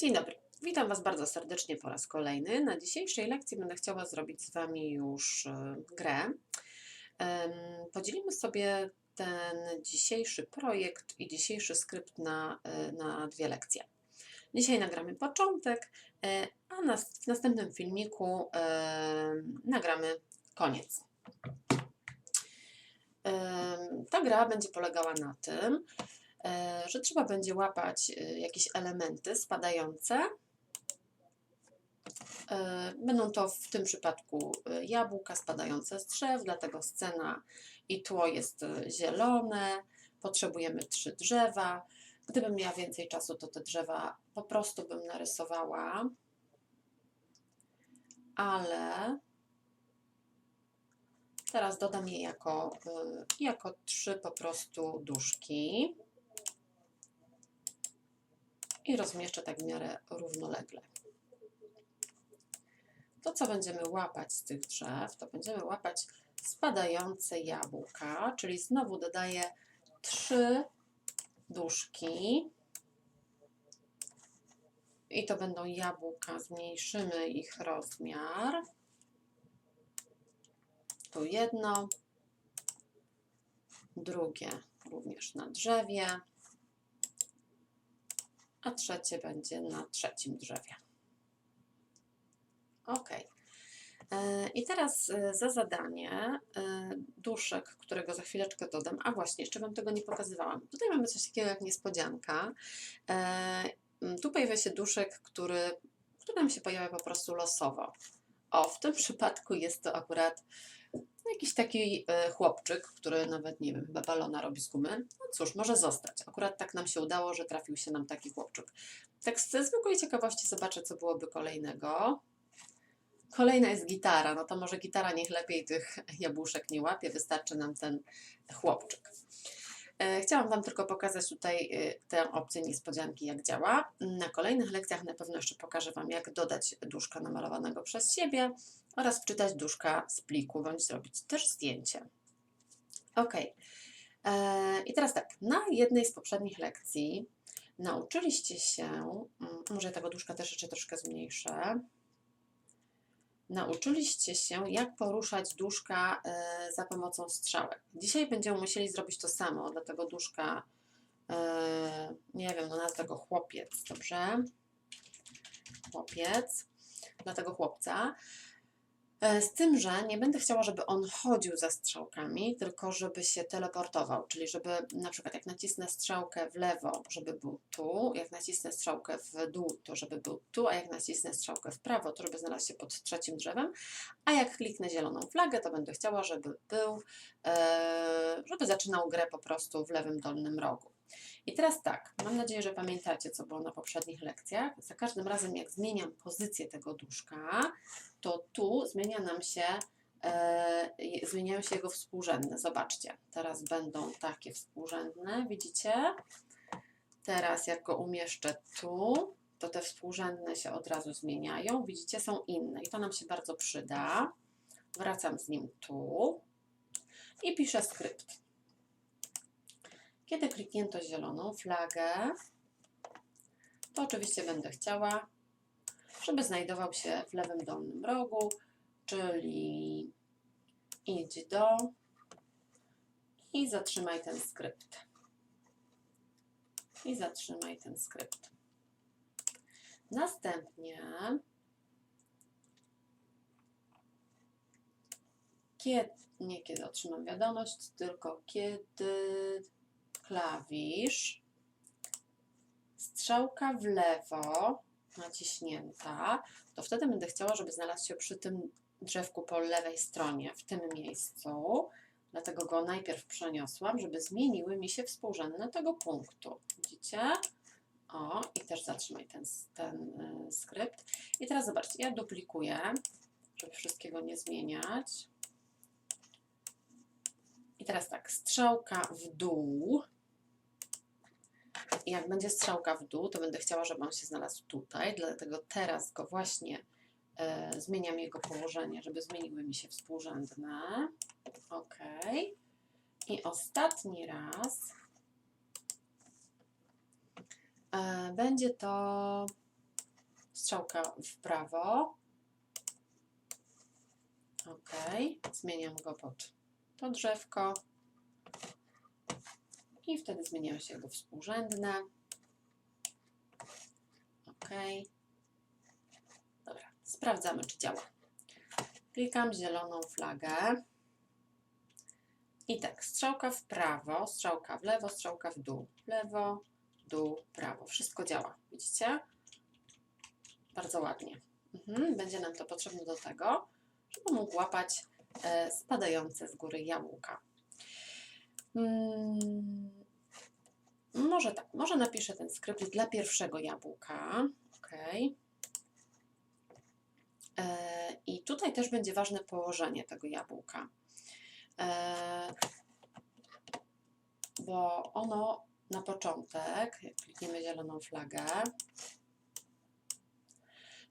Dzień dobry. Witam Was bardzo serdecznie po raz kolejny. Na dzisiejszej lekcji będę chciała zrobić z Wami już e, grę. Podzielimy sobie ten dzisiejszy projekt i dzisiejszy skrypt na, e, na dwie lekcje. Dzisiaj nagramy początek, e, a w następnym filmiku nagramy koniec. Ta gra będzie polegała na tym, że trzeba będzie łapać e, jakieś elementy spadające. E, Będą to w tym przypadku e, jabłka spadające z drzew, dlatego scena i tło jest zielone. Potrzebujemy trzy drzewa. Gdybym miała więcej czasu, to te drzewa po prostu bym narysowała. Ale teraz dodam je jako, jako trzy po prostu duszki i rozmieszczę tak w miarę równolegle. To, co będziemy łapać z tych drzew, to będziemy łapać spadające jabłka, czyli znowu dodaję trzy duszki. I to będą jabłka, zmniejszymy ich rozmiar. Tu jedno, drugie również na drzewie a trzecie będzie na trzecim drzewie. Ok. E, I teraz e, za zadanie e, duszek, którego za chwileczkę dodam. A właśnie, jeszcze Wam tego nie pokazywałam. Tutaj mamy coś takiego jak niespodzianka. Tu pojawia się duszek, który, który nam się pojawia po prostu losowo. O, w tym przypadku jest to akurat jakiś taki chłopczyk, który nawet, nie wiem, chyba balona robi z gumy. No cóż, może zostać. Akurat tak nam się udało, że trafił się nam taki chłopczyk. Tak ze zwykłej ciekawości zobaczę, co byłoby kolejnego. Kolejna jest gitara. No to może gitara niech lepiej tych jabłuszek nie łapie, wystarczy nam ten chłopczyk. E, Chciałam Wam tylko pokazać tutaj y, tę opcję niespodzianki, jak działa. Na kolejnych lekcjach na pewno jeszcze pokażę Wam, jak dodać duszka namalowanego przez siebie oraz wczytać duszka z pliku, bądź zrobić też zdjęcie. Ok. E, I teraz tak, na jednej z poprzednich lekcji nauczyliście się, mm, może ja tego duszka też jeszcze troszkę zmniejszę, nauczyliście się, jak poruszać duszka e, za pomocą strzałek. Dzisiaj będziemy musieli zrobić to samo, dlatego duszka, e, nie wiem, no nazwę go chłopiec, dobrze? Chłopiec, dla tego chłopca. E, Z tym, że nie będę chciała, żeby on chodził za strzałkami, tylko żeby się teleportował, czyli żeby na przykład jak nacisnę strzałkę w lewo, żeby był tu, jak nacisnę strzałkę w dół, to żeby był tu, a jak nacisnę strzałkę w prawo, to żeby znalazł się pod trzecim drzewem, a jak kliknę zieloną flagę, to będę chciała, żeby był, e, żeby zaczynał grę po prostu w lewym dolnym rogu. I teraz tak, mam nadzieję, że pamiętacie, co było na poprzednich lekcjach. Za każdym razem, jak zmieniam pozycję tego duszka, to tu zmienia nam się, e, zmieniają się jego współrzędne. Zobaczcie, teraz będą takie współrzędne, widzicie? Teraz jak go umieszczę tu, to te współrzędne się od razu zmieniają. Widzicie, są inne i to nam się bardzo przyda. Wracam z nim tu i piszę skrypt. Kiedy kliknięto zieloną flagę, to oczywiście będę chciała, żeby znajdował się w lewym dolnym rogu, czyli idź do i zatrzymaj ten skrypt. I zatrzymaj ten skrypt. Następnie, kiedy, nie kiedy otrzymam wiadomość, tylko kiedy klawisz, strzałka w lewo naciśnięta, to wtedy będę chciała, żeby znalazł się przy tym drzewku po lewej stronie, w tym miejscu. Dlatego go najpierw przeniosłam, żeby zmieniły mi się współrzędne tego punktu. Widzicie? O, i też zatrzymaj ten, ten y, skrypt. I teraz zobaczcie, ja duplikuję, żeby wszystkiego nie zmieniać. I teraz tak, strzałka w dół. Jak będzie strzałka w dół, to będę chciała, żeby on się znalazł tutaj, dlatego teraz go właśnie e, zmieniam jego położenie, żeby zmieniły mi się współrzędne. Ok. I ostatni raz e, będzie to strzałka w prawo. Ok, zmieniam go pod to drzewko. I wtedy zmieniają się jego współrzędne. Ok. Dobra, sprawdzamy, czy działa. Klikam zieloną flagę. I tak, strzałka w prawo, strzałka w lewo, strzałka w dół. Lewo, dół, prawo. Wszystko działa. Widzicie? Bardzo ładnie. Mhm, będzie nam to potrzebne do tego, żeby mógł łapać e, spadające z góry jabłka. Mm, może tak, może napiszę ten skrypt dla pierwszego jabłka. Ok. E, I tutaj też będzie ważne położenie tego jabłka. E, bo ono na początek, jak klikniemy zieloną flagę,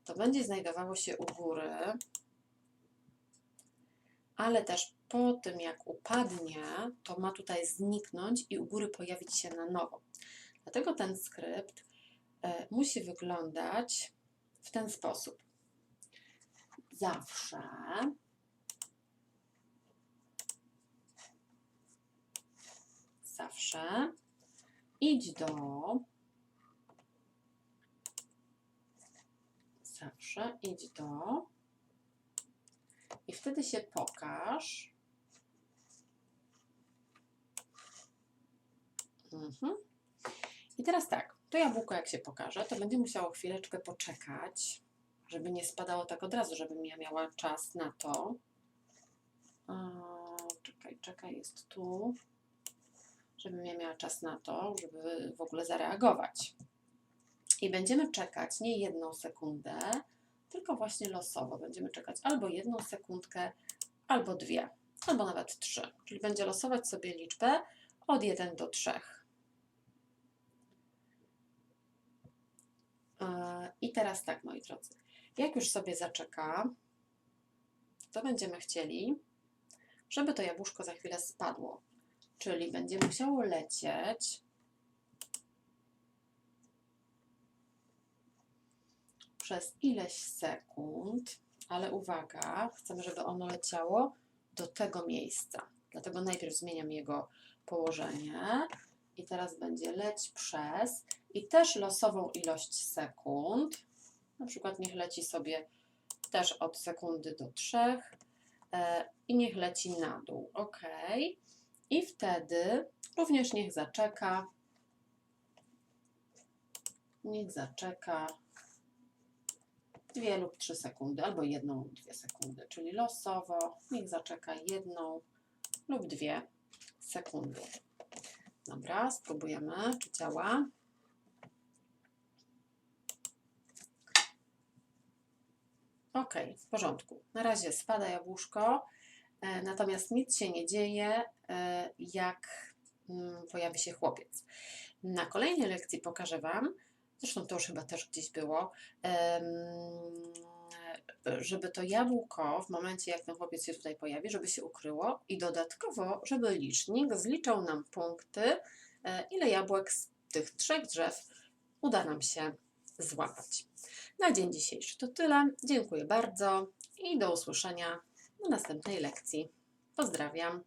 to będzie znajdowało się u góry, ale też po tym jak upadnie, to ma tutaj zniknąć i u góry pojawić się na nowo. Dlatego ten skrypt e, musi wyglądać w ten sposób. Zawsze zawsze idź do zawsze idź do i wtedy się pokaż. Mhm. I teraz tak, to jabłko jak się pokaże, to będzie musiało chwileczkę poczekać, żeby nie spadało tak od razu, żebym ja miała czas na to. Czekaj, czekaj, jest tu żebym ja miała czas na to, żeby w ogóle zareagować. I będziemy czekać nie jedną sekundę, tylko właśnie losowo. Będziemy czekać albo jedną sekundkę, albo dwie, albo nawet trzy. Czyli będzie losować sobie liczbę od 1 do 3. I teraz tak, moi drodzy. Jak już sobie zaczeka, to będziemy chcieli, żeby to jabłuszko za chwilę spadło czyli będzie musiało lecieć przez ileś sekund, ale uwaga, chcemy, żeby ono leciało do tego miejsca. Dlatego najpierw zmieniam jego położenie i teraz będzie leć przez i też losową ilość sekund. Na przykład niech leci sobie też od sekundy do trzech e, i niech leci na dół. OK. I wtedy również niech zaczeka. Niech zaczeka dwie lub trzy sekundy, albo jedną lub dwie sekundy, czyli losowo. Niech zaczeka jedną lub dwie sekundy. Dobra, spróbujemy, czy działa. Ok, w porządku. Na razie spada jabłuszko. E, natomiast nic się nie dzieje, e, jak mm, pojawi się chłopiec. Na kolejnej lekcji pokażę Wam, zresztą to już chyba też gdzieś było, żeby to jabłko w momencie, jak ten chłopiec się tutaj pojawi, żeby się ukryło i dodatkowo, żeby licznik zliczał nam punkty, e, ile jabłek z tych trzech drzew uda nam się złapać. Na dzień dzisiejszy to tyle. Dziękuję bardzo i do usłyszenia na następnej lekcji. Pozdrawiam.